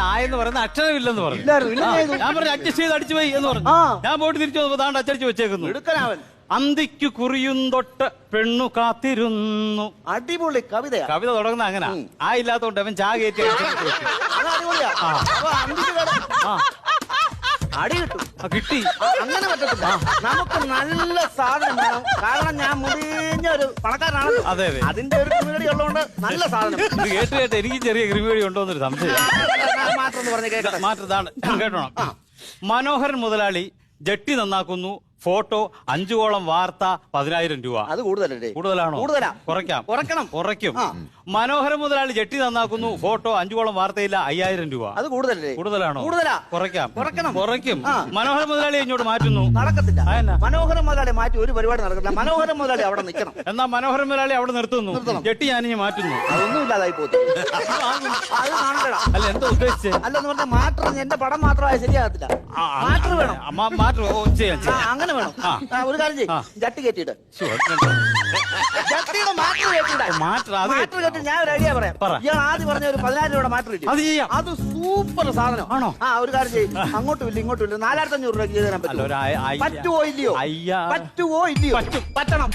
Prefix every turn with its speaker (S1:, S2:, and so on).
S1: ആയെന്ന് പറയുന്ന അക്ഷരമില്ലെന്ന് പറഞ്ഞു. ഞാൻ പറഞ്ഞു അഡ്ജസ്റ്റ് ചെയ്ത് അടിച്ചു പോയി എന്ന് പറഞ്ഞു. ഞാൻ പോയിട്ട് തിരിച്ചു വന്നപ്പോ താണ്ട് അച്ചടിച്ച് വെച്ചേക്കുന്നു.
S2: എടുക്കനാവൻ
S1: അന്തിക്കു കുറിയും തൊട്ട് പെണ്ണു കാത്തിരുന്നു.
S2: അടിപൊളി കവിത
S1: കവിത തുടങ്ങുന്ന അങ്ങനെ. ആ ഇല്ലാത്തോണ്ട് അവൻ ചാ കയറ്റി
S2: അടി കിട്ടും.
S1: കിട്ടി.
S2: അങ്ങനെ പറ്റത്തില്ല. നമുക്ക് നല്ല സാധനം വേണം. കാരണം ഞാൻ മുടിഞ്ഞ ഒരു പണക്കാരനാണ്.
S1: അതെ, അതെ.
S2: അതിന്റെ ഒരു ക്രിമിനടി ഉള്ളതുകൊണ്ട് നല്ല സാധനം.
S1: ഇത് കേട്ട് കേട്ട് എനിക്ക് ചെറിയ ക്രിമിപേടി ഉണ്ടോന്നൊരു സംശയം. സംശയം
S2: മാത്രം എന്ന് പറഞ്ഞ് കേൾക്കട്ടെ
S1: മാറ്റതാണ് കേട്ടോണം. മനോഹരൻ മുതലാളി ജട്ടി നന്നാക്കുന്നു. ഫോട്ടോ അഞ്ചുകോളം വാർത്ത പതിനായിരം രൂപ.
S2: അത് കൂടുതലല്ലേ?
S1: കൂടുതലാണോ?
S2: കൂടുതലാ.
S1: കുറയ്ക്കാം.
S2: കുറയ്ക്കണം
S1: കുറയ്ക്കും. മനോഹര മുതലാളി ജെട്ടി നന്നാക്കുന്നു. ഫോട്ടോ അഞ്ചുകോളം വാർത്തയില്ല അയ്യായിരം രൂപ.
S2: അത് കൂടുതലല്ലേ?
S1: കൂടുതലാണോ?
S2: കൂടുതലാ.
S1: കുറയ്ക്കാം.
S2: കുറയ്ക്കണം.
S1: കുറയ്ക്കും. മനോഹര മുതലാളി ഇങ്ങോട്ട് മാറ്റുന്നു.
S2: നടക്കത്തില്ല. മനോഹര മുതലാളി മാറ്റി ഒരു പരിപാടി നടക്കത്തില്ല. മനോഹര മുതലാളി അവിടെ നിൽക്കണം.
S1: എന്നാ മനോഹര മുതലാളി അവിടെ നിർത്തുന്നു. ജെട്ടി ഞാനിഞ്ഞ് മാറ്റുന്നു.
S2: അതൊന്നും ഇല്ലാതായി പോകും
S1: അല്ല എന്താ ഉദ്ദേശിച്ചത്
S2: അല്ലെന്ന് പറഞ്ഞാൽ മാറ്റം എന്റെ പടം മാത്രമായ ശരിയാകത്തില്ല. മാറ്റർ വേണം.
S1: മാറ്റർ ഓ
S2: വേണം?
S1: ആ.
S2: ഒരു കാര്യം ചെയ്യ്. ജട്ടി കെട്ടിയിട്ട്
S1: ശ്ശോ, അത്
S2: ജട്ടിയുടെ മാറ്റർ കെട്ടിയിടാ
S1: മാറ്റർ അത്
S2: മാറ്റർ കെട്ടി ഞാൻ ഒരു ഐഡിയ പറയാം.
S1: പറ.
S2: ഇയാൾ ആദ്യം പറഞ്ഞ ഒരു പതിനായിരം രൂപയുടെ മാറ്റർ കിട്ടി
S1: അത് ചെയ്യാം.
S2: അത് സൂപ്പർ സാധനം.
S1: ആണോ?
S2: ആ ഒരു കാര്യം ചെയ്യും. അങ്ങോട്ടും ഇല്ല ഇങ്ങോട്ടും ഇല്ല നാലായിരത്തി അഞ്ഞൂറ് രൂപ ചെയ്ത് തരാൻ
S1: അല്ല ഒരു
S2: പറ്റുമോ പറ്റുമോ ഇല്ലയോ?
S1: അയ്യാ-
S2: പറ്റുമോ ഇല്ലയോ?
S1: പറ്റും.
S2: പറ്റണം.